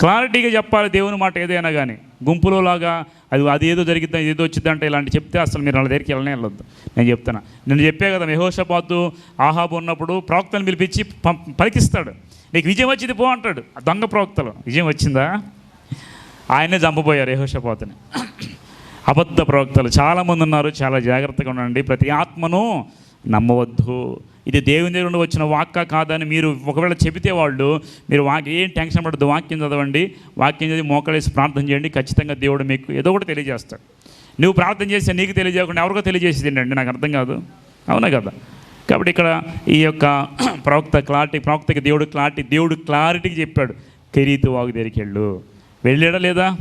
క్లారిటీగా చెప్పాలి దేవుని మాట ఏదైనా కానీ గుంపులో లాగా అది అది ఏదో జరిగిద్దా ఏదో వచ్చిందంటే ఇలాంటి చెప్తే అసలు మీరు వాళ్ళ దగ్గరికి వెళ్ళనే వెళ్ళొద్దు. నేను చెప్తాను నేను చెప్పే కదా మెహోషపాతు ఆహాబు ఉన్నప్పుడు ప్రవక్తను పిలిపించి పం- పలికిస్తాడు. నీకు విజయం వచ్చింది పో అంటాడు. ఆ దొంగ ప్రవక్తలు. విజయం వచ్చిందా? ఆయనే చంపబోయారు యహోషపాతని. అబద్ధ ప్రవక్తలు. చాలామంది ఉన్నారు. చాలా జాగ్రత్తగా ఉండండి. ప్రతి ఆత్మను నమ్మవద్దు. ఇది దేవుని దగ్గర నుండి వచ్చిన వాక్క కాదని మీరు ఒకవేళ చెబితే వాళ్ళు మీరు వాక్ ఏం టెన్షన్ పడద్దు వాక్యం చదవండి వాక్యం చదివి మోకలేసి ప్రార్థన చేయండి ఖచ్చితంగా దేవుడు మీకు ఏదో ఒకటి తెలియజేస్తాడు. నువ్వు ప్రార్థన చేస్తే నీకు తెలియజేయకుండా ఎవరికో తెలియజేసేది అండి నాకు అర్థం కాదు. అవునా కదా? కాబట్టి ఇక్కడ ఈ యొక్క ప్రవక్త క్లారిటీ ప్రవక్తకి దేవుడు క్లారిటీ దేవుడు క్లారిటీకి చెప్పాడు. కెరీతు వాగు దగ్గరికి వెళ్ళు. వెళ్ళాడా లేదా?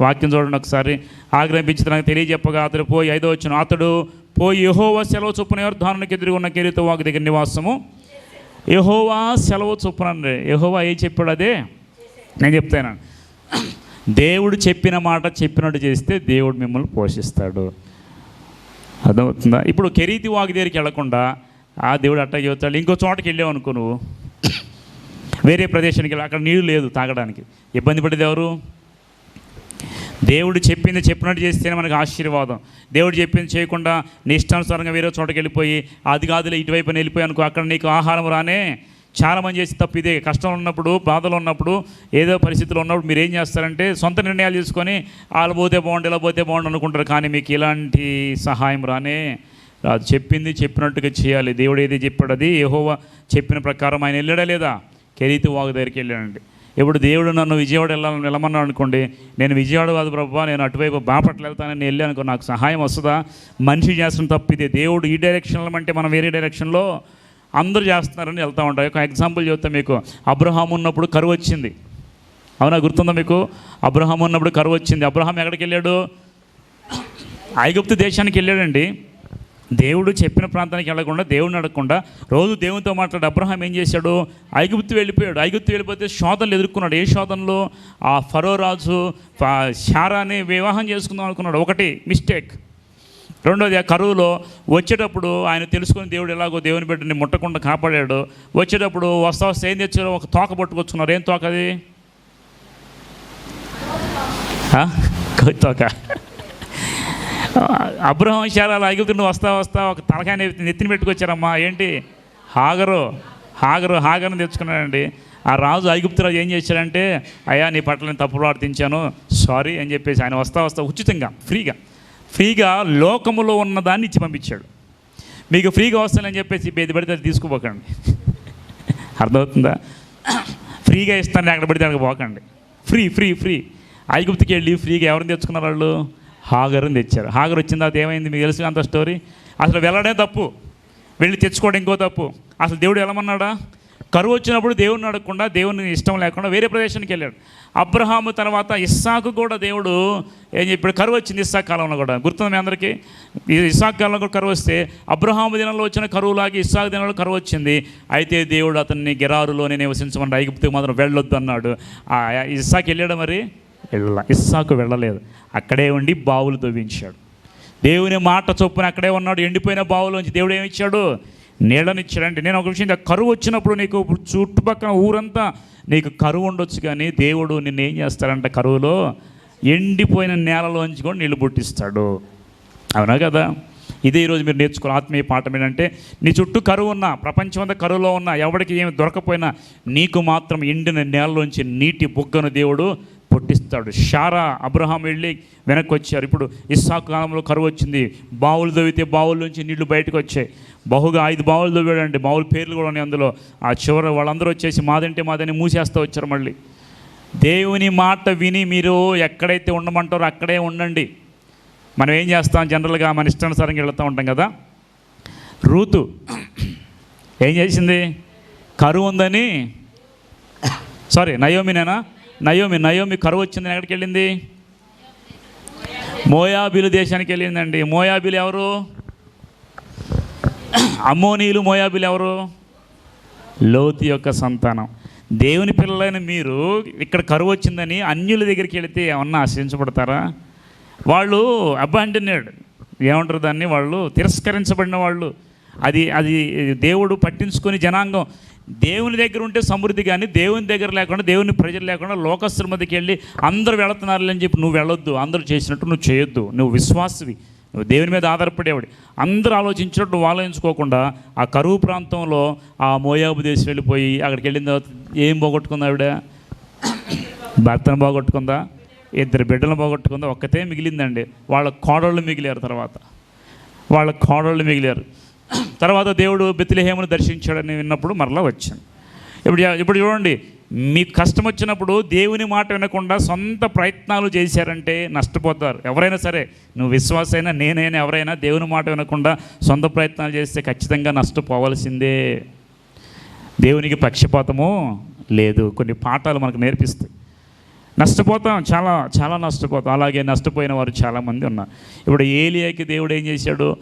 వాక్యం చూడండి ఒకసారి. ఆగ్రహించి నాకు తెలియజెప్పగా అతడు పోయి ఐదో వచ్చిన అతడు పోయి యహోవా సెలవు చొప్పున ధారణకి ఎదురుగున్న కెరీతో వాకి దగ్గర నివాసము. యహోవా సెలవు చొప్పున యహోవా ఏం చెప్పాడు అదే? నేను చెప్తాను. దేవుడు చెప్పిన మాట చెప్పినట్టు చేస్తే దేవుడు మిమ్మల్ని పోషిస్తాడు. అర్థమవుతుందా? ఇప్పుడు కెరీతి వాకి దగ్గరికి వెళ్ళకుండా ఆ దేవుడు అట్టా చెబుతాడు ఇంకో చోటకి వెళ్ళావు అనుకో నువ్వు. వేరే ప్రదేశానికి వెళ్ళి అక్కడ నీళ్ళు లేదు తాగడానికి. ఇబ్బంది పడేది ఎవరు? దేవుడు చెప్పింది చెప్పినట్టు చేస్తేనే మనకు ఆశీర్వాదం. దేవుడు చెప్పింది చేయకుండా నీ ఇష్టానుసారంగా వేరే చోటకి వెళ్ళిపోయి అది కాదులే ఇటువైపు వెళ్ళిపోయి అనుకో అక్కడ నీకు ఆహారం రానే చాలామంది చేసి తప్పు ఇదే. కష్టం ఉన్నప్పుడు బాధలు ఉన్నప్పుడు ఏదో పరిస్థితులు ఉన్నప్పుడు మీరు ఏం చేస్తారంటే సొంత నిర్ణయాలు తీసుకొని వాళ్ళు పోతే బాగుండు ఇలా పోతే బాగుండు అనుకుంటారు. కానీ మీకు ఇలాంటి సహాయం రానే రాదు. చెప్పింది చెప్పినట్టుగా చేయాలి. దేవుడు ఏది చెప్పాడు అది? ఏహోవా చెప్పిన ప్రకారం ఆయన వెళ్ళాడా లేదా? కెరీతి వాగు దగ్గరికి వెళ్ళాడండి. ఇప్పుడు దేవుడు నన్ను విజయవాడ వెళ్ళాలని వెళ్ళమన్నాడు అనుకోండి నేను విజయవాడ కాదు ప్రభావ నేను అటువైపు బాపట్ల వెళ్తానని వెళ్ళి అనుకో నాకు సహాయం వస్తుందా? మనిషి చేస్తున్న తప్పు ఇదే. దేవుడు ఈ డైరెక్షన్లో అంటే మనం వేరే డైరెక్షన్లో అందరూ చేస్తున్నారని వెళ్తూ ఉంటారు ఒక ఎగ్జాంపుల్ చెప్తా మీకు. అబ్రహాం ఉన్నప్పుడు కరువు వచ్చింది. అవునా గుర్తుందా మీకు? అబ్రహాం ఉన్నప్పుడు కరువు వచ్చింది. అబ్రహాం ఎక్కడికి వెళ్ళాడు? ఐగుప్తు దేశానికి వెళ్ళాడండి. దేవుడు చెప్పిన ప్రాంతానికి వెళ్ళకుండా దేవుడిని అడగకుండా రోజు దేవునితో మాట్లాడి అబ్రహాం ఏం చేశాడు? ఐగుప్తు వెళ్ళిపోయాడు. ఐగుప్తు వెళ్ళిపోతే శోధనలు ఎదుర్కొన్నాడు. ఏ శోధనలో? ఆ ఫరో రాజు శారాని వివాహం చేసుకుందాం అనుకున్నాడు. ఒకటి మిస్టేక్. రెండోది ఆ కరువులో వచ్చేటప్పుడు ఆయన తెలుసుకుని దేవుడు ఎలాగో దేవుని బిడ్డని ముట్టకుండా కాపాడాడు. వచ్చేటప్పుడు వస్తా వస్తే ఏం తెచ్చారో ఒక తోక పట్టుకొచ్చుకున్నారు ఏం తోక అది? తోక. అబ్రహం శారాలు ఐగుతుండు వస్తా వస్తా ఒక తలకాయ నెత్తిని పెట్టుకొచ్చారమ్మా. ఏంటి? హాగరు హాగరు హాగర్ని తెచ్చుకున్నాడండి. ఆ రాజు ఐగుప్తురాజు ఏం చేశాడంటే అయ్యా నీ పట్ల నేను తప్పు ప్రార్థించాను సారీ అని చెప్పేసి ఆయన వస్తా వస్తా ఉచితంగా ఫ్రీగా. ఫ్రీగా లోకములో ఉన్నదాన్ని ఇచ్చి పంపించాడు. మీకు ఫ్రీగా వస్తానని చెప్పేసి ఏది పడితే అది తీసుకుపోకండి. అర్థమవుతుందా? ఫ్రీగా ఇస్తాను ఎక్కడ పడితే అక్కడ పోకండి. Free free free. ఐగుప్తికి వెళ్ళి ఫ్రీగా ఎవరిని తెచ్చుకున్నారు వాళ్ళు? హాగర్ని తెచ్చారు. హాగర్ వచ్చిన తర్వాత ఏమైంది మీకు తెలుసు అంత స్టోరీ అసలు వెళ్ళడే తప్పు. వెళ్ళి తెచ్చుకోవడం ఇంకో తప్పు. అసలు దేవుడు వెళ్ళమన్నాడా? కరువు వచ్చినప్పుడు దేవుడిని అడగకుండా దేవుని ఇష్టం లేకుండా వేరే ప్రదేశానికి వెళ్ళాడు. అబ్రహాము తర్వాత ఇస్సాకు కూడా దేవుడు ఏం చెప్పాడు? కరువు వచ్చింది ఇస్సాక్ కాలంలో కూడా. గుర్తుంది మీ అందరికీ? ఈ ఇస్సాక్ కాలంలో కూడా కరువు వస్తే అబ్రహాము దినంలో వచ్చిన కరువులాగి ఇస్సాక్ దినంలో కరువు వచ్చింది. అయితే దేవుడు అతన్ని గెరారులోనే నివసించమన్నాడు. ఐగుప్తికి మాత్రం వెళ్ళొద్దు అన్నాడు. ఇస్సాక్ వెళ్ళాడు మరి? వెళ్ళ ఇస్సాకు వెళ్ళలేదు. అక్కడే ఉండి బావులు తవ్వించాడు. దేవుని మాట చొప్పున అక్కడే ఉన్నాడు. ఎండిపోయిన బావులోంచి దేవుడు ఏమిచ్చాడు నీళ్ళనిచ్చాడంటే నేను ఒక విషయం కరువు వచ్చినప్పుడు నీకు చుట్టుపక్కల ఊరంతా నీకు కరువు ఉండొచ్చు కానీ దేవుడు నిన్ను ఏం చేస్తాడంటే కరువులో? ఎండిపోయిన నేలలోంచి కూడా నీళ్ళు పుట్టిస్తాడు. అవునా కదా? ఇదే ఈరోజు మీరు నేర్చుకున్న ఆత్మీయ పాఠం ఏంటంటే నీ చుట్టూ కరువు ఉన్నా ప్రపంచం అంతా కరువులో ఉన్నా ఎవరికి ఏమి దొరకపోయినా నీకు మాత్రం ఎండిన నేలలోంచి నీటి బుగ్గను దేవుడు పుట్టిస్తాడు. షారా అబ్రహాం వెళ్ళి వెనక్కి వచ్చారు ఇప్పుడు ఇస్సాకు కాలంలో కరువు వచ్చింది. బావులు దవ్వితే బావుల నుంచి నీళ్ళు బయటకు వచ్చాయి బహుగా ఐదు బావులు దవ్వాడండి బావుల పేర్లు కూడా ఉన్నాయి అందులో. ఆ చివర వాళ్ళందరూ వచ్చేసి మాదంటే మాదని మూసేస్తూ వచ్చారు మళ్ళీ. దేవుని మాట విని మీరు ఎక్కడైతే ఉండమంటారో అక్కడే ఉండండి. మనం ఏం చేస్తాం? జనరల్గా మన ఇష్టానుసారంగా వెళుతూ ఉంటాం కదా? రూతు ఏం చేసింది? కరువు ఉందని సారీ నయోమినేనా నయోమి నయోమి కరువు వచ్చిందని ఎక్కడికి వెళ్ళింది? మోయాబిలు దేశానికి వెళ్ళిందండి. మోయాబిలు ఎవరు? అమ్మోనీలు మోయాబిలు ఎవరు? లోతు యొక్క సంతానం. దేవుని పిల్లలైన మీరు ఇక్కడ కరువు వచ్చిందని అన్యుల దగ్గరికి వెళితే ఏమన్నా ఆశ్రయించబడతారా వాళ్ళు అబాండినేడ్. ఏమంటారు దాన్ని? వాళ్ళు తిరస్కరించబడిన వాళ్ళు. అది అది దేవుడు పట్టించుకొని జనాంగం దేవుని దగ్గర ఉంటే సమృద్ధి కానీ దేవుని దగ్గర లేకుండా దేవుని ప్రజలు లేకుండా లోకస్తుల మధ్యకి వెళ్ళి అందరూ వెళుతున్నారు అని చెప్పి నువ్వు వెళ్ళొద్దు అందరూ చేసినట్టు నువ్వు చేయొద్దు. నువ్వు విశ్వాసవి. నువ్వు దేవుని మీద ఆధారపడేవాడు అందరూ ఆలోచించినట్టు నువ్వు ఆలోచించుకోకుండా ఆ కరువు ప్రాంతంలో ఆ మోయాబు దేశం వెళ్ళిపోయి అక్కడికి వెళ్ళిన తర్వాత ఏం పోగొట్టుకుంది ఆవిడ? భర్తను పోగొట్టుకుందా? ఇద్దరు బిడ్డలను పోగొట్టుకుందా? ఒక్కతే మిగిలిందండి. వాళ్ళ కోడళ్ళు మిగిలారు తర్వాత. వాళ్ళ కోడళ్ళు మిగిలారు. తర్వాత దేవుడు బెత్తిలహేమును దర్శించాడని విన్నప్పుడు మరలా వచ్చాను. ఇప్పుడు ఇప్పుడు చూడండి మీకు కష్టం వచ్చినప్పుడు దేవుని మాట వినకుండా సొంత ప్రయత్నాలు చేశారంటే నష్టపోతారు. ఎవరైనా సరే నువ్వు విశ్వాసైనా నేనైనా ఎవరైనా దేవుని మాట వినకుండా సొంత ప్రయత్నాలు చేస్తే ఖచ్చితంగా నష్టపోవాల్సిందే. దేవునికి పక్షపాతము లేదు. కొన్ని పాఠాలు మనకు నేర్పిస్తాయి. నష్టపోతాం చాలా చాలా నష్టపోతాం. అలాగే నష్టపోయిన వారు చాలామంది ఉన్నారు. ఇప్పుడు ఏలియాకి దేవుడు ఏం చేశాడు?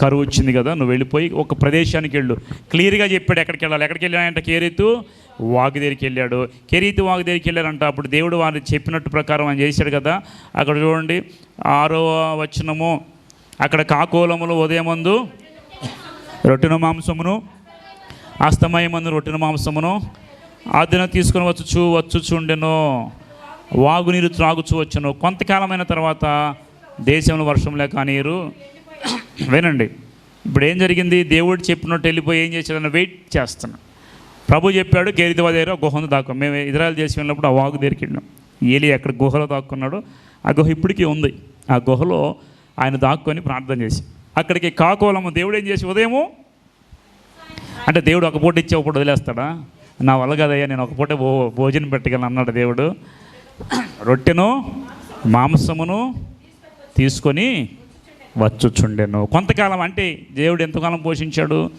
కరువు వచ్చింది కదా నువ్వు వెళ్ళిపోయి ఒక ప్రదేశానికి వెళ్ళు. క్లియర్గా చెప్పాడు ఎక్కడికి వెళ్ళాలి. ఎక్కడికి వెళ్ళాడంటే కేరీతు? వాగు దగ్గరికి వెళ్ళాడు. కెరీతు వాగు దగ్గరికి వెళ్ళారంట అప్పుడు దేవుడు వారిని చెప్పినట్టు ప్రకారం ఆయన చేశాడు కదా. అక్కడ చూడండి ఆరో వచనము. అక్కడ కాకోలములు ఉదయమందు రొట్టెన మాంసమును అస్తమయమందు రొట్టెన మాంసమును ఆదిన తీసుకుని వచ్చు వచ్చుచు వచ్చుచుండెను. వాగునీరు త్రాగుచు వచ్చును. కొంతకాలమైన తర్వాత దేశంలో వర్షం లేక నీరు వినండి. ఇప్పుడు ఏం జరిగింది? దేవుడు చెప్పినట్టు వెళ్ళిపోయి ఏం చేశాడని వెయిట్ చేస్తున్నా. ప్రభు చెప్పాడు కేరిదివా దగ్గర ఒక గుహను దాక్కు. మేము ఇజ్రాయల్ చేసి వెళ్ళినప్పుడు ఆ వాగు దగ్గరికి వెళ్ళినాం. ఏలి ఎక్కడ గుహలో దాక్కున్నాడు. ఆ గుహ ఇప్పటికీ ఉంది. ఆ గుహలో ఆయన దాక్కొని ప్రార్థన చేసి. అక్కడికి కాకోలము దేవుడు ఏం చేసి ఉదయము? అంటే దేవుడు ఒక పూట ఇచ్చి ఒక పూట వదిలేస్తాడా? నా వల్ల కదయ్యా నేను ఒక పూట భో భోజనం పెట్టగలను అన్నాడు దేవుడు. రొట్టెను మాంసమును తీసుకొని వచ్చుచుండెను. కొంతకాలం అంటే దేవుడు ఎంతకాలం పోషించాడు?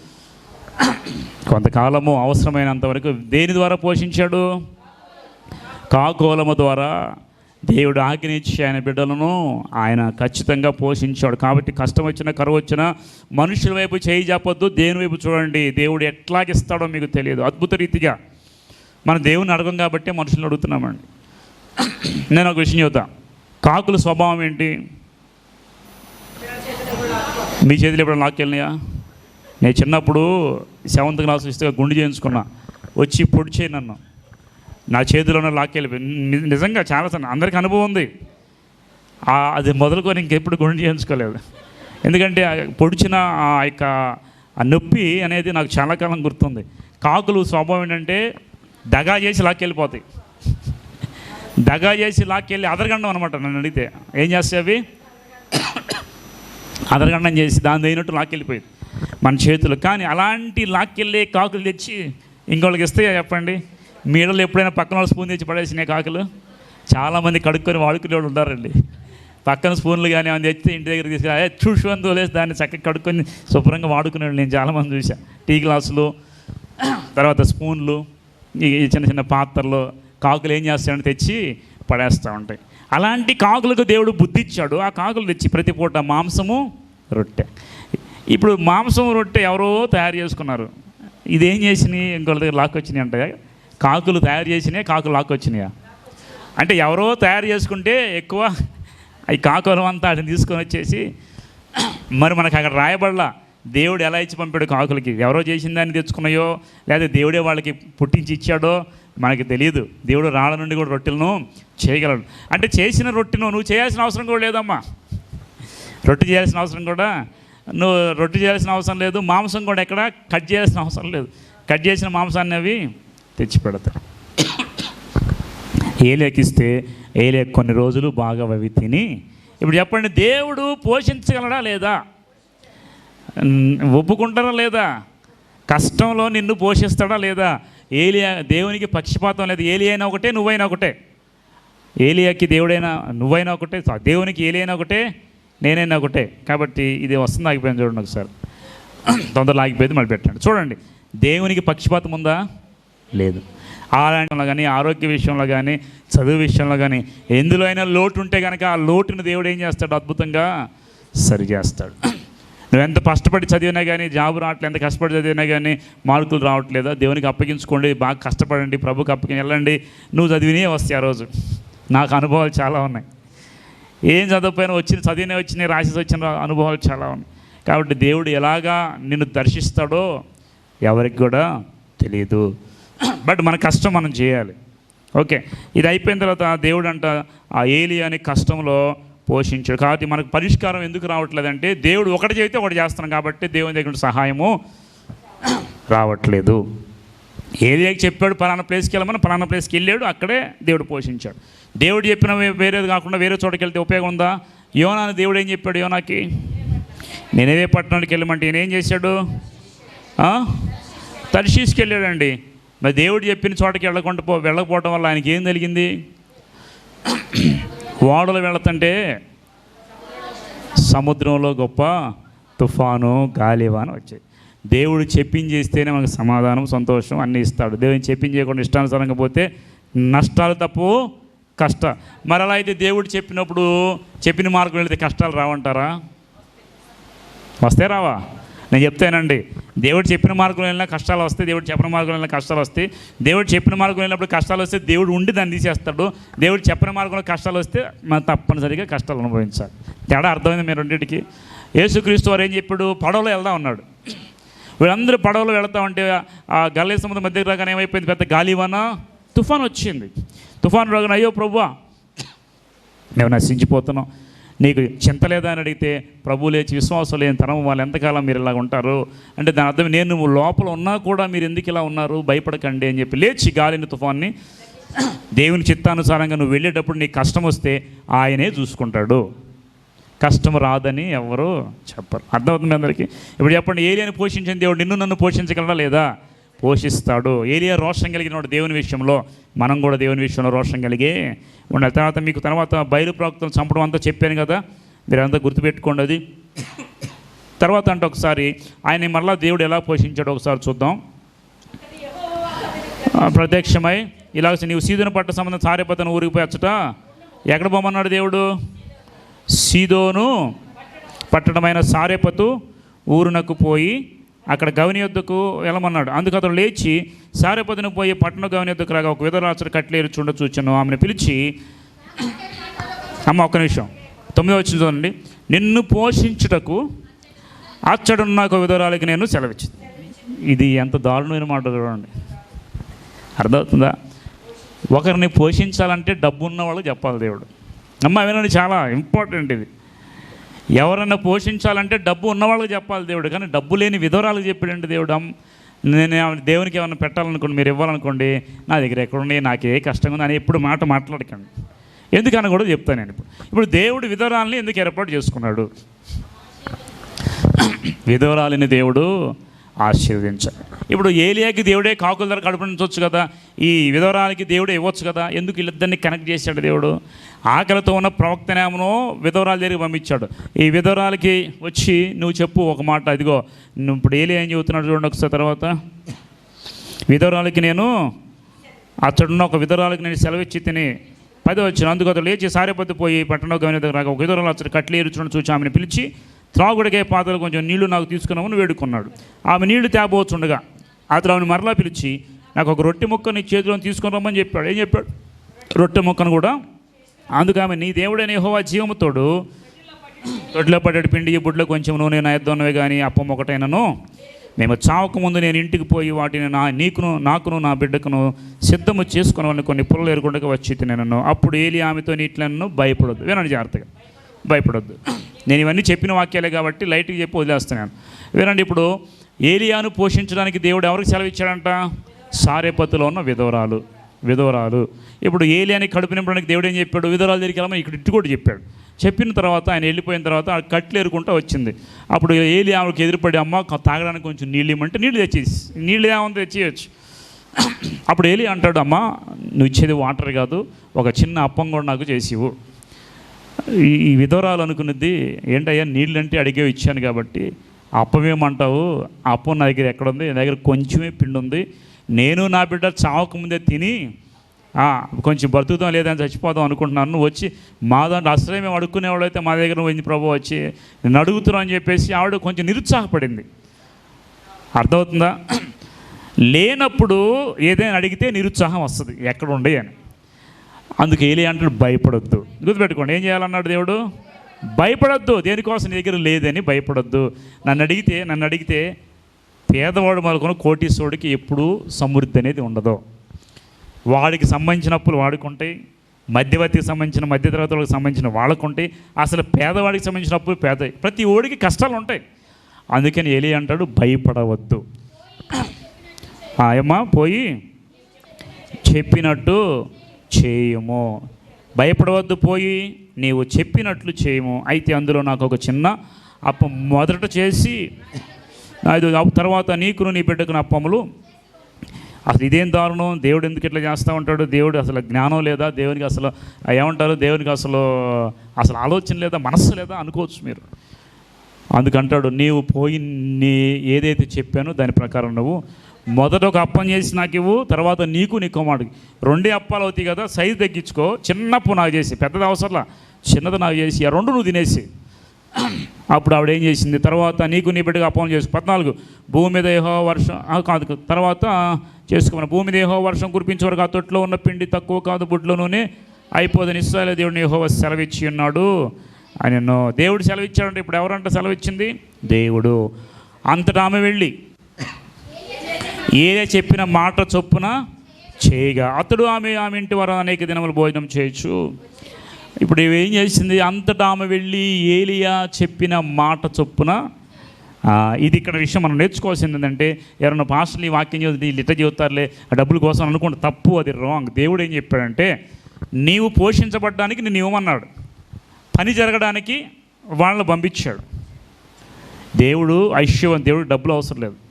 కొంతకాలము అవసరమైనంత వరకు దేని ద్వారా పోషించాడు? కాకోలము ద్వారా. దేవుడు ఆజ్ఞించి ఆయన బిడ్డలను ఆయన ఖచ్చితంగా పోషించాడు. కాబట్టి కష్టం వచ్చినా కరువు వచ్చినా మనుషుల వైపు చేయి చెప్పొద్దు దేని వైపు చూడండి. దేవుడు ఎట్లాగిస్తాడో మీకు తెలియదు. అద్భుత రీతిగా మన దేవుని అడగం కాబట్టి మనుషులను అడుగుతున్నామండి. నేను ఒక విషయం చెబుతా. కాకుల స్వభావం ఏంటి? మీ చేతులు ఎప్పుడు లాక్కెళ్ళినాయా నేను చిన్నప్పుడు సెవెంత్ క్లాస్ ఇస్తే గుండు చేయించుకున్నా. వచ్చి పొడిచే నన్ను. నా చేతిలోనే లాక్కెళ్ళిపోయి నిజంగా చాలా సార్లు అందరికీ అనుభవం ఉంది. అది మొదలుకొని ఇంకెప్పుడు గుండు చేయించుకోలేదు. ఎందుకంటే పొడిచిన ఆ యొక్క ఆ నొప్పి అనేది నాకు చాలా కాలం గుర్తుంది. కాకులు స్వభావం ఏంటంటే దగా చేసి లాక్కెళ్ళిపోతాయి దగా చేసి లాక్కెళ్ళి అదరగండం అనమాట నన్ను అడిగితే. ఏం చేస్తాయి అవి? అదరగండం చేసి దాని అయినట్టు లాక్కెళ్ళిపోయింది మన చేతులు. కానీ అలాంటి లాక్కెళ్ళే కాకులు తెచ్చి ఇంకోళ్ళకి ఇస్తే చెప్పండి. మీడలు ఎప్పుడైనా పక్కన వాళ్ళు స్పూన్ తెచ్చి పడేసినాయి కాకులు? చాలామంది కడుక్కొని వాడుకునే వాళ్ళు ఉంటారండి పక్కన స్పూన్లు కానీ ఏమైనా తెచ్చి ఇంటి దగ్గర తీసుకురా చూసి అని తోలేసి దాన్ని చక్కగా కడుక్కొని శుభ్రంగా వాడుకునేవాళ్ళు నేను చాలామంది చూసా టీ గ్లాసులు తర్వాత స్పూన్లు ఈ ఈ చిన్న చిన్న పాత్రలు కాకులు ఏం చేస్తాయని తెచ్చి పడేస్తూ ఉంటాయి. అలాంటి కాకులకు దేవుడు బుద్ధి ఇచ్చాడు ఆ కాకులు తెచ్చి ప్రతి పూట మాంసము రొట్టె. ఇప్పుడు మాంసం రొట్టె ఎవరో తయారు చేసుకున్నారు. ఇదేం చేసినాయి? ఇంకోళ్ళ దగ్గర లాక్కొచ్చినాయి అంటే. కాకులు తయారు చేసినాయి? కాకులు లాక్కొచ్చినాయా? అంటే ఎవరో తయారు చేసుకుంటే ఎక్కువ ఈ కాకులు అంతా అటు తీసుకొని వచ్చేసి మరి మనకు అక్కడ రాయబడలా. దేవుడు ఎలా ఇచ్చి పంపాడు కాకులకి? ఎవరో చేసిన దాన్ని తెచ్చుకున్నాయో? లేదా దేవుడే వాళ్ళకి పుట్టించి ఇచ్చాడో? మనకి తెలియదు దేవుడు రాళ్ళ నుండి కూడా రొట్టెలను చేయగలడు. అంటే చేసిన రొట్టెను నువ్వు చేయాల్సిన అవసరం కూడా లేదమ్మా. రొట్టె చేయాల్సిన అవసరం కూడా నువ్వు రొట్టె చేయాల్సిన అవసరం లేదు మాంసం కూడా ఎక్కడ కట్ చేయాల్సిన అవసరం లేదు. కట్ చేసిన మాంసాన్ని అవి తెచ్చి పెడతాయి ఏలేకిస్తే ఏలే కొన్ని రోజులు బాగా అవి తిని ఇప్పుడు చెప్పండి దేవుడు పోషించగలడా లేదా? ఒప్పుకుంటారా లేదా? కష్టంలో నిన్ను పోషిస్తాడా లేదా? ఏలియా దేవునికి పక్షపాతం లేదు. ఏలి అయినా ఒకటే నువ్వైనా ఒకటే. ఏలియాకి దేవుడైనా నువ్వైనా ఒకటే దేవునికి ఏలియైనా ఒకటే నేనైనా ఒకటే. కాబట్టి ఇది వస్తుంది ఆగిపోయింది చూడండి ఒకసారి. తొందరలో ఆగిపోయింది మళ్ళీ పెట్టండి. చూడండి దేవునికి పక్షపాతం ఉందా? లేదు. ఆరోగ్యంలో కానీ ఆరోగ్య విషయంలో కానీ చదువు విషయంలో కానీ ఎందులో అయినా లోటు ఉంటే కనుక ఆ లోటును దేవుడు ఏం చేస్తాడు? అద్భుతంగా సరి చేస్తాడు. నువ్వు ఎంత కష్టపడి చదివినా కానీ జాబ్ రావట్లేదు ఎంత కష్టపడి చదివినా కానీ మార్కులు రావట్లేదా? దేవునికి అప్పగించుకోండి బాగా కష్టపడండి ప్రభుకి అప్పగించి వెళ్ళండి. నువ్వు చదివినే వస్తాయి ఆ రోజు. నాకు అనుభవాలు చాలా ఉన్నాయి. ఏం చదవకపోయినా వచ్చిన చదివినే వచ్చినాయి రాసి వచ్చిన అనుభవాలు చాలా ఉన్నాయి. కాబట్టి దేవుడు ఎలాగా నిన్ను దర్శిస్తాడో ఎవరికి కూడా తెలియదు బట్ మన కష్టం మనం చేయాలి. ఓకే. ఇది అయిపోయిన తర్వాత దేవుడు అంట ఆ ఏలి అనే కష్టంలో పోషించాడు కాబట్టి మనకు పరిష్కారం ఎందుకు రావట్లేదంటే దేవుడు ఒకటి చెబితే ఒకటి చేస్తున్నాం కాబట్టి దేవుని దగ్గర సహాయము రావట్లేదు. ఏది చెప్పాడు పలానా ప్లేస్కి వెళ్ళమని పలానా ప్లేస్కి వెళ్ళాడు అక్కడే దేవుడు పోషించాడు. దేవుడు చెప్పిన వేరేది కాకుండా వేరే చోటకి వెళ్తే ఉపయోగం ఉందా? యోనా దేవుడు ఏం చెప్పాడు యోనాకి? నేనేవే పట్టణానికి వెళ్ళమంటే నేనేం ఏం చేశాడు? ఆ? తర్షీస్కి వెళ్ళాడండి. మరి దేవుడు చెప్పిన చోటకి వెళ్ళకుండా పో వెళ్ళకపోవడం వల్ల ఆయనకి ఏం కలిగింది? ఓడలు వెళుతుంటే సముద్రంలో గొప్ప తుఫాను గాలివాన వచ్చాయి. దేవుడు చెప్పించేస్తేనే మనకు సమాధానం సంతోషం అన్నీ ఇస్తాడు. దేవుని చెప్పించేయకుండా ఇష్టానుసారంగా పోతే నష్టాలు తప్పు కష్ట. మరి అలా అయితే దేవుడు చెప్పినప్పుడు చెప్పిన మార్గం వెళితే కష్టాలు రావంటారా? వస్తే రావా? నేను చెప్తానండి. దేవుడు చెప్పిన మార్గంలో వెళ్ళినా కష్టాలు వస్తాయి దేవుడు చెప్పిన మార్గంలో వెళ్ళినా కష్టాలు వస్తాయి. దేవుడు చెప్పిన మార్గంలో వెళ్ళినప్పుడు కష్టాలు వస్తే దేవుడు ఉండి దాన్ని తీసేస్తాడు. దేవుడు చెప్పిన మార్గంలో కష్టాలు వస్తే మనం తప్పనిసరిగా కష్టాలు అనుభవించాలి. తేడా అర్థమైంది మీరు రెండింటికి? యేసుక్రీస్తు వారు ఏం చెప్పాడు? పడవలో వెళ్దాం అన్నాడు. వీళ్ళందరూ పడవలో వెళ్తా ఉంటే ఆ గల్లే సముద్రం మధ్యకి రాగానే ఏమైపోయింది? పెద్ద గాలివాన తుఫాన్ వచ్చింది. తుఫాన్ రాగానే అయ్యో ప్రభువా మేము నశించిపోతున్నాం నీకు చింత లేదా అని అడిగితే ప్రభు లేచి విశ్వాసం లేని తరం వాళ్ళు ఎంతకాలం మీరు ఇలా ఉంటారు? అంటే దాని అర్థం నేను నువ్వు లోపల ఉన్నా కూడా మీరు ఎందుకు ఇలా ఉన్నారు? భయపడకండి అని చెప్పి లేచి గాలిని తుఫాన్ని దేవుని చిత్తానుసారంగా నువ్వు వెళ్ళేటప్పుడు నీకు కష్టం వస్తే ఆయనే చూసుకుంటాడు. కష్టం రాదని ఎవరు చెప్పరు. అర్థమవుతుంది అందరికీ? ఇప్పుడు చెప్పండి ఏరియాని పోషించిన దేవుడు నిన్ను నన్ను పోషించగలడా లేదా? పోషిస్తాడు. ఏరియా రోషం కలిగిన వాడు దేవుని విషయంలో మనం కూడా దేవుని విషయంలో రోషం కలిగి ఉండాలి. తర్వాత మీకు తర్వాత బయలు ప్రవక్తలు చంపడం అంతా చెప్పాను కదా మీరంతా గుర్తుపెట్టుకోండి అది. తర్వాత అంటే ఒకసారి ఆయన మరలా దేవుడు ఎలా పోషించాడో ఒకసారి చూద్దాం. ప్రత్యక్షమై ఇలా నీవు సీదోను పట్ట సంబంధం సారేపతను ఊరికి పోయచ్చట ఎక్కడ పోమన్నాడు దేవుడు? సీదోను పట్టణమైన సారేపతు ఊరునకు పోయి అక్కడ గవని యొద్దకు వెళ్ళమన్నాడు. అందుకు అతను లేచి సారేపతును పోయి పట్టణ గవని యొద్దకు రాగా ఒక విధరాచరు కట్లేరు చూడ చూచాను. ఆమెను పిలిచి అమ్మ ఒక్క నిమిషం. తొమ్మిదో వచ్చిన చూడండి. నిన్ను పోషించుటకు అచ్చడున్న ఒక విధరాలకి నేను సెలవిచ్చింది. ఇది ఎంత దారుణమైన మాట చూడండి. అర్థమవుతుందా? ఒకరిని పోషించాలంటే డబ్బు ఉన్న వాళ్ళు చెప్పాలి దేవుడు. అమ్మ వినండి చాలా ఇంపార్టెంట్ ఇది. ఎవరైనా పోషించాలంటే డబ్బు ఉన్నవాళ్ళకి చెప్పాలి దేవుడు కానీ డబ్బు లేని విధవరాలకు చెప్పాడంటే దేవుడు. నేను దేవునికి ఏమైనా పెట్టాలనుకోండి మీరు ఇవ్వాలనుకోండి నా దగ్గర ఎక్కడుండి నాకు ఏ కష్టంగా ఉంది అని ఎప్పుడు మాట మాట్లాడకండి. ఎందుకని కూడా చెప్తాను నేను ఇప్పుడు. ఇప్పుడు దేవుడు విధవరాలని ఎందుకు ఏర్పాటు చేసుకున్నాడు? విధవరాలని దేవుడు ఆశీర్వదించాడు. ఇప్పుడు ఏలియాకి దేవుడే కాకుల ధర కడుపునించవచ్చు కదా ఈ విధవరాలకి దేవుడే ఇవ్వచ్చు కదా ఎందుకు వీళ్ళిద్దరిని కనెక్ట్ చేశాడు దేవుడు? ఆకలితో ఉన్న ప్రవక్తనేమో విధవరాల దగ్గరికి పంపించాడు. ఈ విధవరాలకి వచ్చి నువ్వు చెప్పు ఒక మాట ఇదిగో నువ్వు ఇప్పుడు ఏలియా ఏం చెబుతున్నాడు చూడండి ఒకసారి తర్వాత. విధవరాలకి నేను అతడున్న ఒక విధవరాలకి నేను సెలవిచ్చి తిని పది వచ్చిన అందుకు అతడు లేచి సారేపతి పోయి పట్టణ గమని దగ్గర ఒక విధవరాలు అతడు కట్లు ఏరుచున్న చూచి ఆమెను పిలిచి త్రాగుడికే పాత్రలు కొంచెం నీళ్ళు నాకు తీసుకున్నామని వేడుకున్నాడు. ఆమె నీళ్ళు తేబోచుండగా అతడు ఆమెను మరలా పిలిచి నాకు ఒక రొట్టె ముక్క నీ చేతిలో తీసుకొని రమ్మని చెప్పాడు. ఏం చెప్పాడు? రొట్టె ముక్కను కూడా? అందుకు ఆమె నీ దేవుడైన యహోవా జీవముతోడు తొడిలో పడ్డటి పిండి ఈ బుడ్లో కొంచెం నూనె నా ఎద్దన్నవే కానీ అప్పం ఒకటైనను. మేము చావక ముందు నేను ఇంటికి పోయి వాటిని నా నీకును నాకును నా బిడ్డకును సిద్ధము చేసుకుని వాళ్ళని కొన్ని పుల్లలు ఎరుకుండగా వచ్చి తినను అప్పుడు ఏలి ఆమెతో నీట్లను భయపడొద్దు వినండి జాగ్రత్తగా. భయపడొద్దు. నేను ఇవన్నీ చెప్పిన వాక్యాలే కాబట్టి లైట్గా చెప్పి వదిలేస్తున్నాను. వినండి ఇప్పుడు ఏలియాను పోషించడానికి దేవుడు ఎవరికి సెలవిచ్చాడంట? సారేపతిలో ఉన్న విధవరాలు విధవరాలు. ఇప్పుడు ఏలియాని కడుపు నింపడానికి దేవుడు ఏం చెప్పాడు? విధవరాలు దగ్గరికి వెళ్ళమని ఇక్కడ ఇటు కూడా చెప్పాడు. చెప్పిన తర్వాత ఆయన వెళ్ళిపోయిన తర్వాత ఆ కట్లు ఎరుకుంటూ వచ్చింది. అప్పుడు ఏలి ఆమెకు ఎదురుపడి అమ్మ తాగడానికి కొంచెం నీళ్ళు ఇవ్వమంటే నీళ్ళు తెచ్చేసి నీళ్ళు ఏమంటే తెచ్చేయచ్చు. అప్పుడు ఏలి అంటాడు అమ్మ నువ్వు ఇచ్చేది వాటర్ కాదు ఒక చిన్న అప్పం కూడా నాకు చేసివు ఈ విధవరాలు అనుకున్నది ఏంటయ్యా నీళ్ళంటే అడిగే ఇచ్చాను కాబట్టి అప్పమేమంటావు? అప్పం నా దగ్గర ఎక్కడ ఉంది నా దగ్గర కొంచెమే పిండి ఉంది నేను నా బిడ్డ చావకముందే తిని కొంచెం బ్రతుకుదాం లేదని చచ్చిపోదాం అనుకుంటున్నాను. నువ్వు వచ్చి మా దాంట్లో అసలే మేము అడుక్కునేవాళ్ళు మా దగ్గర నువ్వు ప్రభు వచ్చి నేను అడుగుతున్నావు అని చెప్పేసి ఆవిడ కొంచెం నిరుత్సాహపడింది. అర్థమవుతుందా? లేనప్పుడు ఏదైనా అడిగితే నిరుత్సాహం వస్తుంది ఎక్కడ ఉండే అని. అందుకు ఏలి అంటాడు భయపడొద్దు. గుర్తుపెట్టుకోండి ఏం చేయాలన్నాడు దేవుడు? భయపడొద్దు. దేనికోసం నీ దగ్గర లేదని భయపడొద్దు. నన్ను అడిగితే నన్ను అడిగితే పేదవాడు మొదలుకొని కోటీశ్వరుడికి ఎప్పుడూ సమృద్ధి అనేది ఉండదు. వాడికి సంబంధించిన అప్పులు వాడుకుంటాయి. మధ్యవర్తికి సంబంధించిన మధ్యతరగతి వాళ్ళకి సంబంధించిన వాళ్ళకుంటాయి. అసలు పేదవాడికి సంబంధించిన అప్పులు పేద ప్రతి ఓడికి కష్టాలు ఉంటాయి. అందుకని ఎలి అంటాడు భయపడవద్దు. ఆయమ్మ పోయి చెప్పినట్టు చేయము. భయపడవద్దు పోయి నీవు చెప్పినట్లు చేయము. అయితే అందులో నాకు ఒక చిన్న అప్పం మొదట చేసి అది తర్వాత నీకును నీ పెట్టుకున్న అప్పములు. అసలు ఇదేం దారుణం? దేవుడు ఎందుకు ఇట్లా చేస్తూ ఉంటాడు? దేవుడు అసలు జ్ఞానం లేదా? దేవునికి అసలు ఏమంటారు? దేవునికి అసలు అసలు ఆలోచన లేదా? మనస్సు లేదా? అనుకోవచ్చు మీరు. అందుకంటాడు నీవు పోయి నీ ఏదైతే చెప్పానో దాని ప్రకారం నువ్వు మొదట ఒక అప్పం చేసి నాకు ఇవ్వు తర్వాత నీకు నీకు మాట రెండే అప్పాలు అవుతాయి కదా సైజు తగ్గించుకో. చిన్నప్పు నాకు చేసి పెద్దది అవసరంలా. చిన్నది నాకు చేసి ఆ రెండు నువ్వు తినేసి. అప్పుడు ఆవిడ ఏం చేసింది? తర్వాత నీకు నీ బిడ్డగా అప్పం చేసి పద్నాలుగు. భూమి మీద ఏహో వర్షం ఆ, కాదు తర్వాత చేసుకోమని. భూమి మీద ఏహో వర్షం కురిపించే వరకు ఆ తొట్లో ఉన్న పిండి తక్కువ కాదు బుడ్లోనూనే అయిపోదని ఇస్రాయల దేవుడిని ఏహో సెలవిచ్చి ఉన్నాడు. అని దేవుడు సెలవిచ్చాడంటే ఇప్పుడు ఎవరంట సెలవిచ్చింది? దేవుడు. అంతటా ఆమె వెళ్ళి ఏదే చెప్పిన మాట చొప్పున చేయగా. అతడు ఆమె ఆమె ఇంటి వారు అనేక దినములు భోజనం చేయొచ్చు. ఇప్పుడు ఇవి ఏం చేసింది? అంతటా ఆమె వెళ్ళి ఏలియా చెప్పిన మాట చొప్పున ఇది ఇక్కడ విషయం మనం నేర్చుకోవాల్సింది ఏంటంటే ఎవరైనా పాస్టర్లు ఈ వాక్యం చదివి వీళ్ళు ఇట్ట చెబుతారులే ఆ డబ్బుల కోసం అనుకుంటే తప్పు అది రాంగ్ దేవుడు ఏం చెప్పాడంటే నీవు పోషించబడ్డానికి నేను ఇవ్వమన్నాడు. పని జరగడానికి వాళ్ళని పంపించాడు. దేవుడు ఐశ్వర్యం దేవుడు డబ్బులు అవసరం లేదు.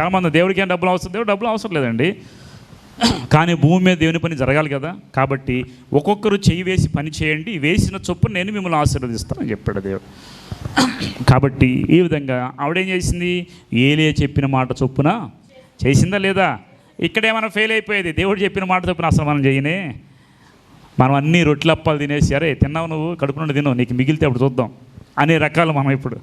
చాలామంది దేవుడికి ఏం డబ్బులు అవసరం? దేవుడు డబ్బులు అవసరం లేదండి. కానీ భూమి మీద దేవుని పని జరగాలి కదా. కాబట్టి ఒక్కొక్కరు చెయ్యి వేసి పని చేయండి. వేసిన చొప్పున నేను మిమ్మల్ని ఆశీర్వదిస్తానని చెప్పాడు దేవుడు. కాబట్టి ఈ విధంగా ఆవిడేం చేసింది? ఏలే చెప్పిన మాట చొప్పున చేసిందా లేదా? ఇక్కడేమైనా ఫెయిల్ అయిపోయేది? దేవుడు చెప్పిన మాట చొప్పున అసలు మనం చేయనే. మనం అన్ని రొట్టెలప్పాలు తినేసి అరే తిన్నావు నువ్వు? కడుపు నుండి తిన్నావు? నీకు మిగిలితే అప్పుడు చూద్దాం. అనే రకాలు మనం ఇప్పుడు.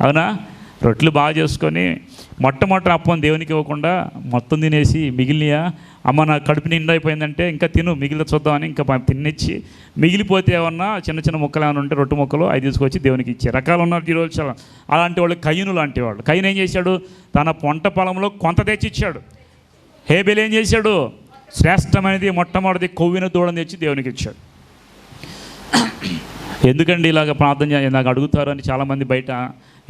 అవునా? రొట్టెలు బాగా చేసుకొని మొట్టమొదటి అప్పం దేవునికి ఇవ్వకుండా మొత్తం తినేసి మిగిలినయా? అమ్మ నా కడుపు నిండా అయిపోయిందంటే ఇంకా తిను మిగిలిన చూద్దామని ఇంకా తిన్నిచ్చి తినిచ్చి మిగిలిపోతే ఏమన్నా చిన్న చిన్న ముక్కలు ఏమైనా ఉంటే రొట్టె ముక్కలు అవి తీసుకొచ్చి దేవునికి ఇచ్చే. రకాలు ఉన్నారు ఈరోజు చాలా. అలాంటి వాళ్ళు కయ్యను లాంటి వాళ్ళు. కయ్యను ఏం చేశాడు? తన పొంట పొలంలో కొంత తెచ్చి ఇచ్చాడు హేబెల్ ఏం చేశాడు? శ్రేష్టమైనది మొట్టమొదటిది కొవ్విన దూడని తెచ్చి దేవునికి ఇచ్చాడు. ఎందుకండి ఇలాగ ప్రార్థన నాకు అడుగుతారు అని చాలామంది బయట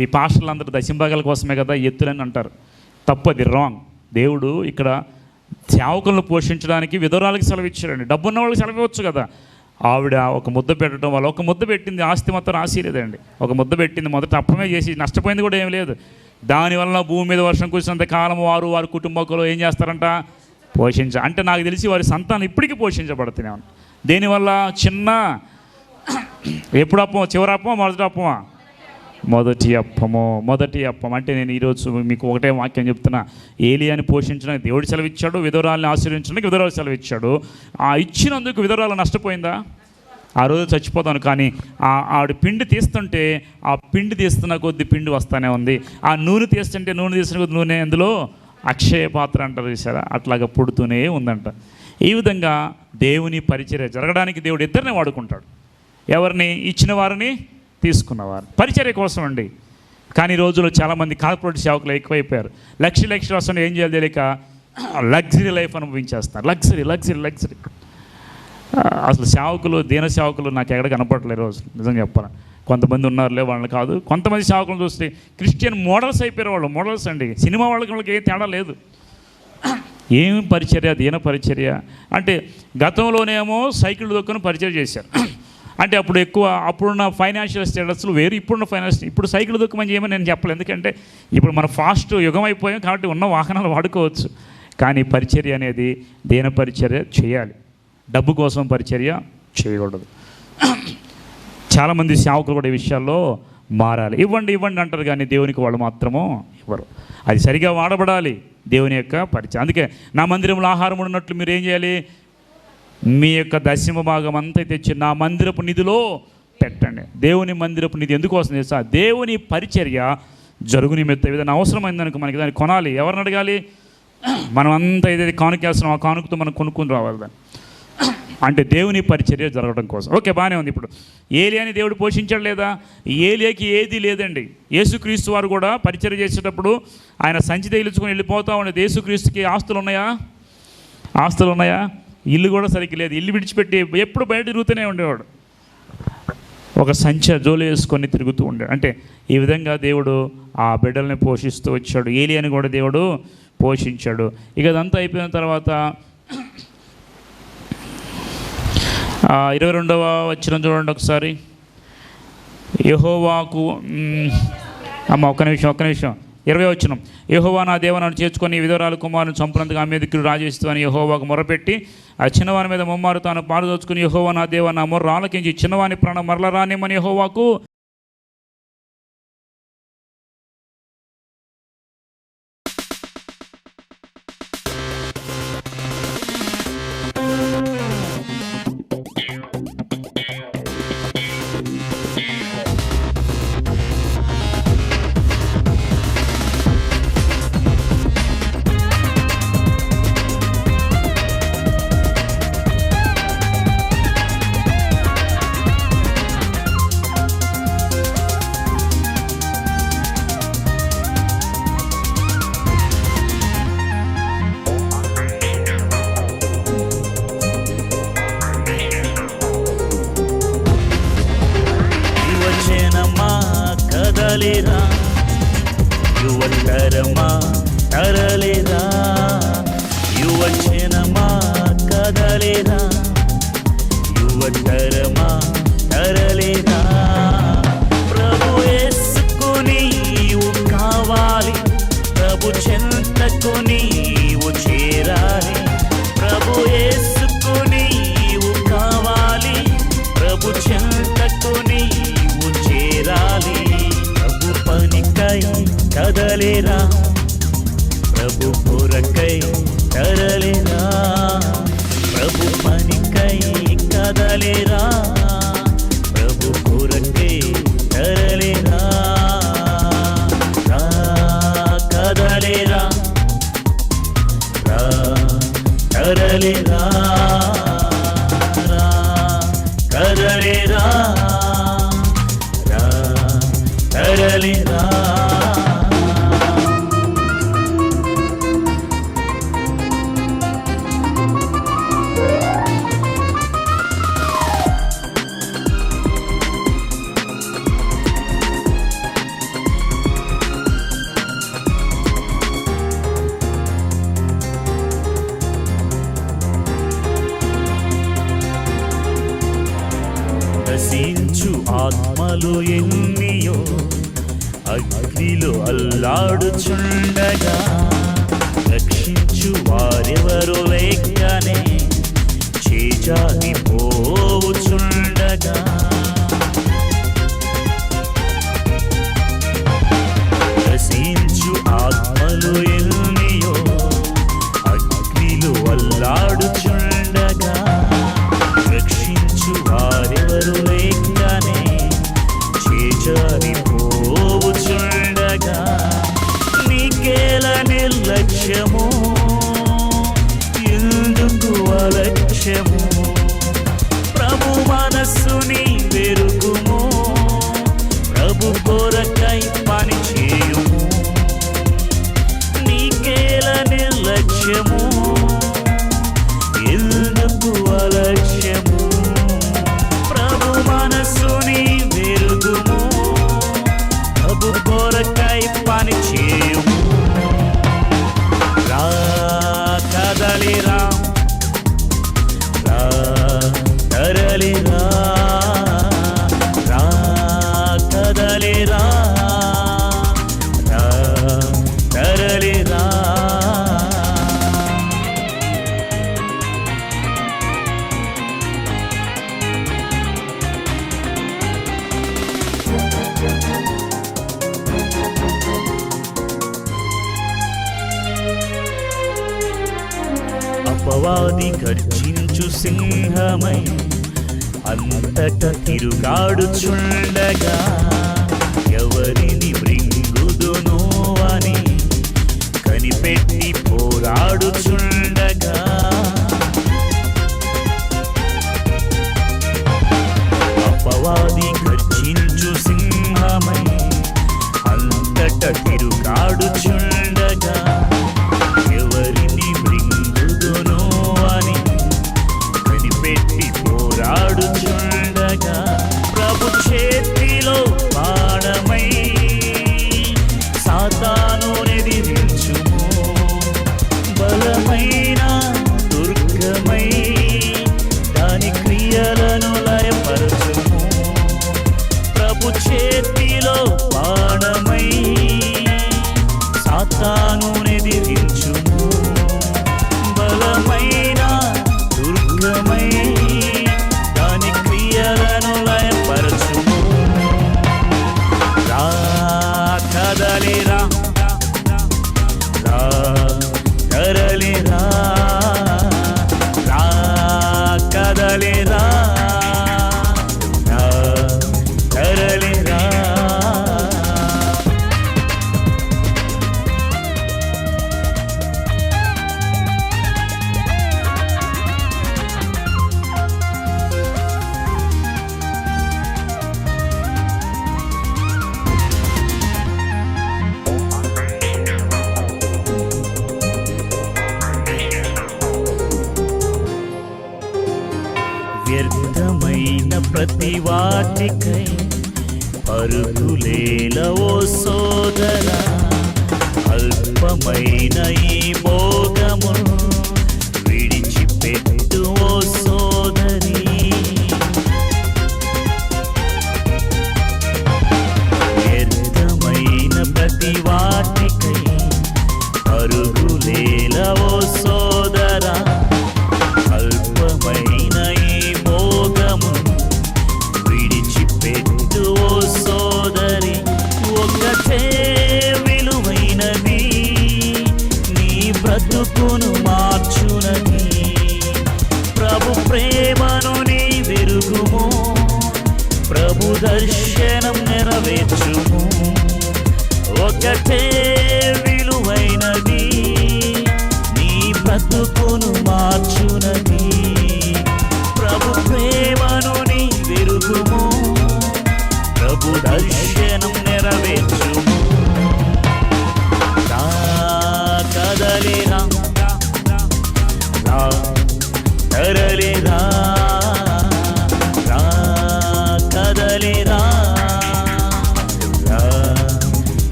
ఈ పాస్టర్లందరూ దశంభాగాల కోసమే కదా ఎత్తులని అంటారు. తప్పు అది రాంగ్ దేవుడు ఇక్కడ సేవకులను పోషించడానికి విధురాలకు సెలవు ఇచ్చాడండి డబ్బున్న వాళ్ళకి సెలవు ఇవ్వచ్చు కదా. ఆవిడ ఒక ముద్ద పెట్టడం వల్ల ఒక ముద్ద పెట్టింది ఆస్తి మొత్తం రాసి లేదండి ఒక ముద్ద పెట్టింది మొదట అప్పమే చేసి నష్టపోయింది కూడా ఏం లేదు. దానివల్ల భూమి మీద వర్షం కురిసినంత కాలం వారు వారి కుటుంబకులు ఏం చేస్తారంట? పోషించ అంటే నాకు తెలిసి వారి సంతానం ఇప్పటికీ పోషించబడుతున్నాం దేనివల్ల? చిన్న ఎప్పుడు అప్పం చివరి అప్పమా? మొదటి అప్పమా? మొదటి అప్పము మొదటి అప్పం అంటే నేను ఈరోజు మీకు ఒకటే వాక్యం చెప్తున్నా. ఏలియాని పోషించడానికి దేవుడు సెలవిచ్చాడు విధవరాల్ని ఆశ్రయించడానికి విధురాలు సెలవిచ్చాడు. ఆ ఇచ్చినందుకు విధురాలు నష్టపోయిందా? ఆ రోజు చచ్చిపోతాను కానీ ఆ ఆవిడ పిండి తీస్తుంటే ఆ పిండి తీస్తున్న కొద్ది పిండి వస్తానే ఉంది. ఆ నూనె తీస్తుంటే నూనె తీస్తున్న కొద్ది నూనె అందులో అక్షయ పాత్ర అంటారు చూసారా? అట్లాగా పుడుతూనే ఉందంట. ఈ విధంగా దేవుని పరిచర్య జరగడానికి దేవుడు ఇద్దరిని వాడుకుంటాడు. ఎవరిని? ఇచ్చిన వారిని? తీసుకున్నవారు. పరిచర్య కోసం అండి. కానీ ఈ రోజుల్లో చాలామంది కార్పొరేట్ సేవకులు ఎక్కువైపోయారు. లక్ష లక్షలు వస్తుంటే ఏం చేయాలి తెలియక luxury life అనుభవించేస్తారు. Luxury luxury luxury. అసలు సేవకులు దీన సేవకులు నాకు ఎక్కడ కనపడట్లేదు రోజు. నిజం చెప్పాలి. కొంతమంది ఉన్నారులే వాళ్ళని కాదు. కొంతమంది సేవకులు చూస్తే క్రిస్టియన్ మోడల్స్ అయిపోయారు వాళ్ళు. మోడల్స్ అండి. సినిమా వాళ్ళకి వాళ్ళకి ఏం తేడా లేదు. ఏం పరిచర్య దీన పరిచర్య? అంటే గతంలోనేమో సైకిల్ దొక్కుని పరిచయం చేశారు. అంటే అప్పుడు ఎక్కువ అప్పుడున్న ఫైనాన్షియల్ స్టేటస్లు వేరు ఇప్పుడున్న ఫైనాన్షియల్ ఇప్పుడు సైకిల్ దొక్కమని చేయమని నేను చెప్పలేదు. ఎందుకంటే ఇప్పుడు మనం ఫాస్ట్ యుగం అయిపోయాం కాబట్టి ఉన్న వాహనాలు వాడుకోవచ్చు. కానీ పరిచర్య అనేది దేని పరిచర్య? చేయాలి. డబ్బు కోసం పరిచర్య చేయకూడదు. చాలామంది సేవకులు కూడా ఈ విషయాల్లో మారాలి. ఇవ్వండి ఇవ్వండి అంటారు కానీ దేవునికి వాళ్ళు మాత్రము ఇవ్వరు. అది సరిగా వాడబడాలి దేవుని యొక్క పరిచయం అందుకే నా మందిరంలో ఆహారం ఉన్నట్లు మీరు ఏం చేయాలి? మీ యొక్క దశమ భాగం అంతా తెచ్చి నా మందిరపు నిధిలో పెట్టండి. దేవుని మందిరపు నిధి ఎందుకోసం తెలుసా? దేవుని పరిచర్య జరుగు నిమిత్తం. ఏదైనా అవసరమైందనుకో మనకి దాన్ని కొనాలి. ఎవరిని అడగాలి? మనం అంతా ఏదైతే కానుక వేస్తున్నాం ఆ కానుకతో మనం కొనుక్కుని రావాలి దాన్ని. అంటే దేవుని పరిచర్య జరగడం కోసం. ఓకే బాగానే ఉంది ఇప్పుడు. ఏలియాని దేవుడు పోషించాడు లేదా? ఏలియాకి ఏది లేదండి. యేసుక్రీస్తు వారు కూడా పరిచర్య చేసేటప్పుడు ఆయన సంచి తగిలించుకొని వెళ్ళిపోతా ఉండేది. యేసుక్రీస్తుకి ఆస్తులు ఉన్నాయా? ఆస్తులు ఉన్నాయా? ఇల్లు కూడా సరిగ్గా లేదు. ఇల్లు విడిచిపెట్టి ఎప్పుడు బయట తిరుగుతూనే ఉండేవాడు. ఒక సంచ జోలు వేసుకొని తిరుగుతూ ఉండాడు అంటే ఈ విధంగా దేవుడు ఆ బిడ్డల్ని పోషిస్తూ వచ్చాడు. ఏలియాని కూడా దేవుడు పోషించాడు. ఇక అదంతా అయిపోయిన తర్వాత ఇరవై రెండవ వచ్చిన చూడండి ఒకసారి. యహోవాకు అమ్మ ఒక్క నిమిషం ఒక్క నిమిషం. ఇరవై వచ్చిన యహోవా నా దేవనను చేర్చుకొని ఈ విధవరాలు కుమారుని చంపినందుకు ఆమె దగ్గర రాజేస్తూ అని యహోవాకు మొరపెట్టి ఆ చిన్నవాని మీద ముమ్మారు తాను పారదోచుకుని యహోవా నా దేవ నా మొర్ర ఆలకించి చిన్నవాని ప్రాణం మరల రానిమ్మని యహోవాకు అగ్నిలో అల్లాడుచుండగా రక్షించు వారెవరు లేకనే చేజారి